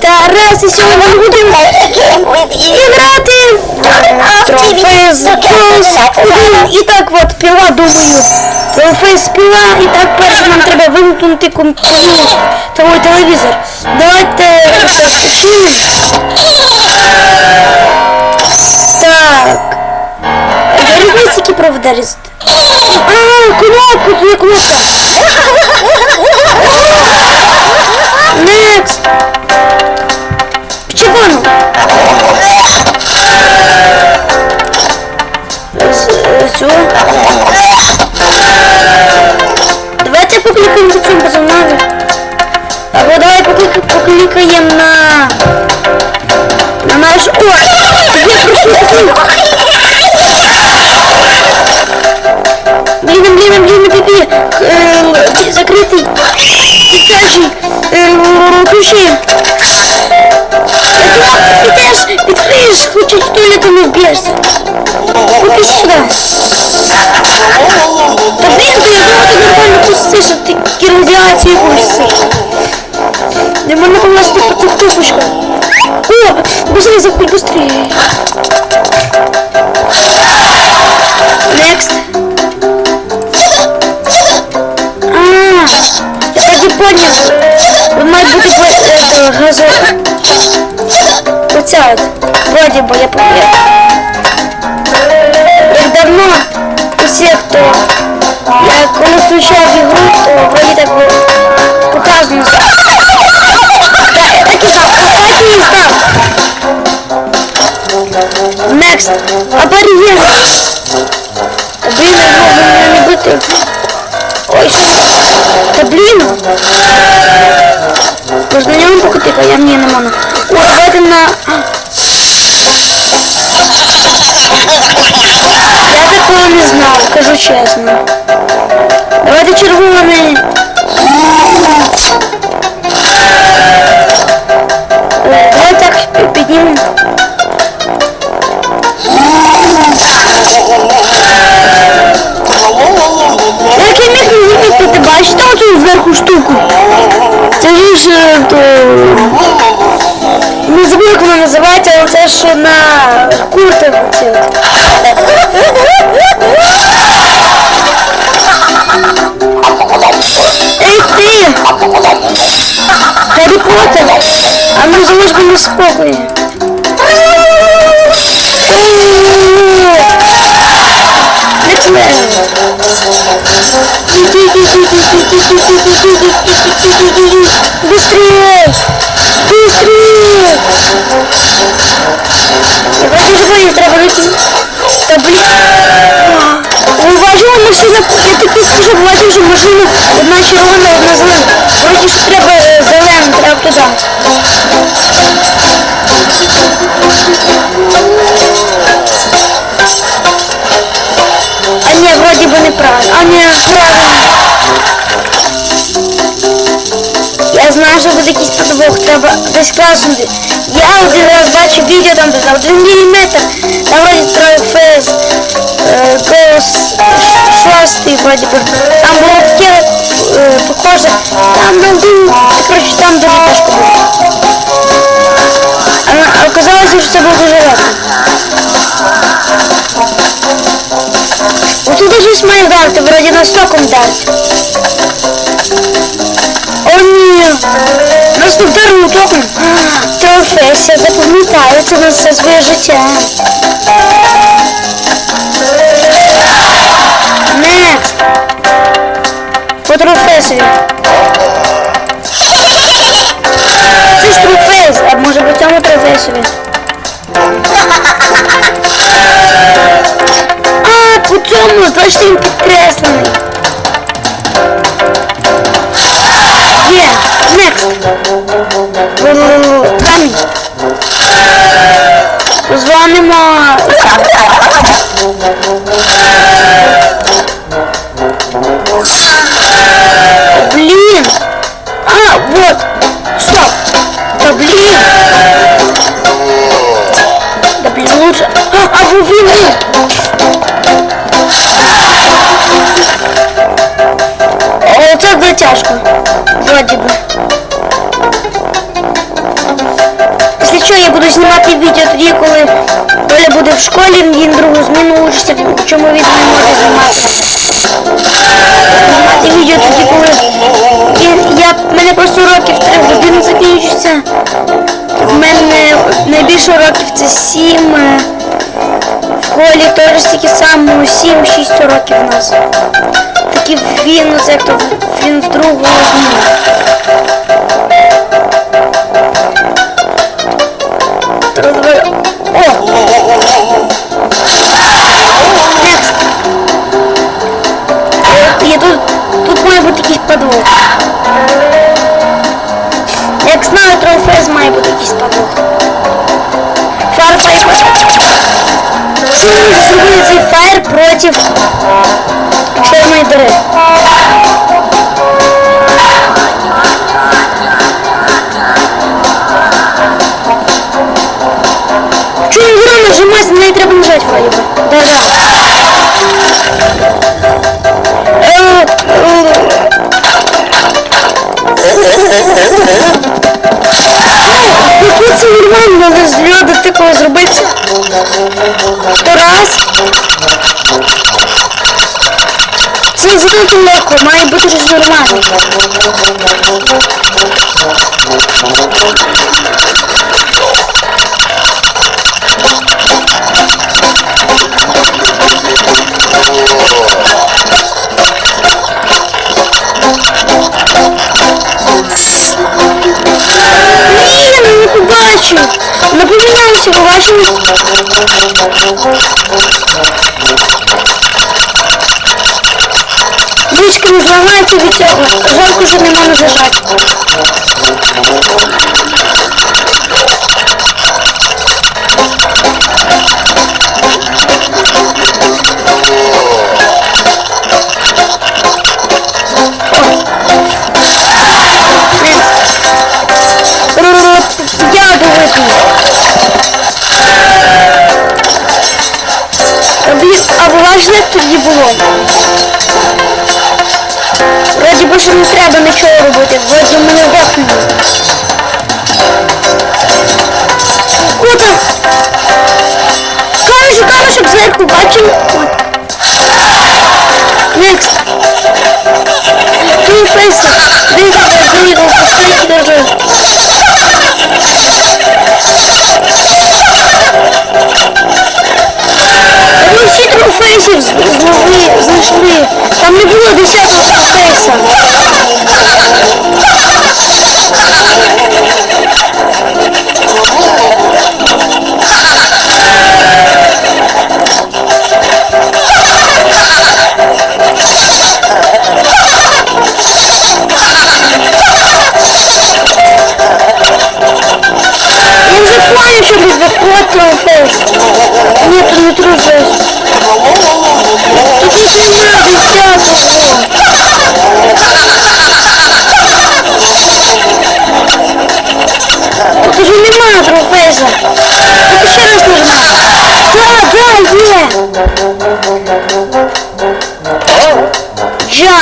Тарас, і сьогодні ми будемо грати трофей з. І так от піла, думаю. Трофей з піла. І так перше нам треба вимкнути. Той телевізор. Давайте. Так. Різниці, які провода різати. А, кнопку, є кнопка. Next. Все. Давайте покликаємо за цим персонажем. Або давай поклик- покликаємо на... На наш... О! Є прикольно. Блін, блін, блін, піпі. Е, Закритий. Дитячий. Е, Ключі. Ти теж відкриєш, хочеш в туалету не вб'єшся. Купи сюди. Та блін, ти я думала, ти нормально пустиш, а ти радіацію пустиш. Не можна покласти по цих тупочках. О, быстрее заходь, быстрее. Next. А, я так и понял. Ви має бути это, газо... Оця от. Вроде бы, я помню. Давно усі, хто коли включав ігру, то вроде так показано. Да, так і знав, так і знав. Next. Аборіген. Блін, я не бити. Ой, що? Та блін. Можна на ньому покотити, а я мені не можу. О, давайте на... знав, кажу чесно. Давайте червоний. Давай так пі- піднімемо. Як я міг не замітити, ти бачите оцю зверху штуку? Це ж е, то... Не забув, як вона називається, але це ж на куртах оці Гаррі Поттер! А ну залиш мене. Не плею. Быстрее! Быстрее! Давайте живої треба летіти. Та блін. Ви машина, я скажу, бачив, що машина одна червона, одна зелена. Вроді що треба е, зелену, треба туди. А ні, вроді би неправильно. А ні, правильно. Я знаю, що буде якийсь подвох, треба десь класнути. Я один раз бачив відео там де один міліметр, там вроді трофейс, голос шостий вроді би. Там було таке е, похоже, там ну, один, коротше, там дуже на стоком вдарити. О ні! Нас не вдарило током. Трофесія запам'ятаю, це на все своє життя. Next. По трофесові. Це ж трофес, а може по цьому трофесові. А, по цьому, бачите, він підкреслений. Камінь. Дзвонимо. Блін. А, вот. Стоп. Да блин. Да блин, лучше. А, а вы вины. О, це буде тяжко. Вроді би. Нічого, я буду знімати відео тоді, коли Толя буде в школі, він другу зміну учиться, чому він не може знімати. Знімати відео тоді, коли він, я, в мене просто уроків 3 години закінчуються. В мене найбільше уроків це 7. е, В школі теж стільки само 7-6 уроків у нас. Такі він, як то він другу зміну. Е, тут, тут має бути якийсь подвох. Як знаю, трофейс має бути якийсь подвох. Фарфай. Що ми зробили цей фаєр проти чорної дори? Ну, це нормально, але з льоду такого зробити. Сто раз. Це занадто легко, має бути щось нормальне. Побачив. Напоминаю всем вашим. Ручка не зламається від. Жалко, що не можна зажати. Більше не треба нічого робити, вроді мене вихнули. Куди? шукаємо, щоб зверху, бачив? Next. Two faces. This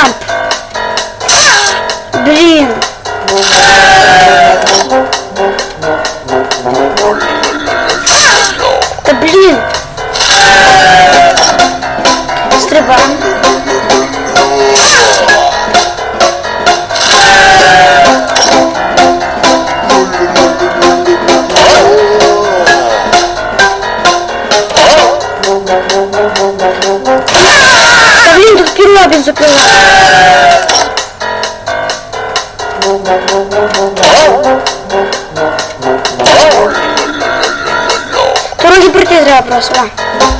Джамп. Блін. Та блін. Стрибаємо. Та блін, тут піробін закриває. ഒരു ഓപ്പറേഷനാണ്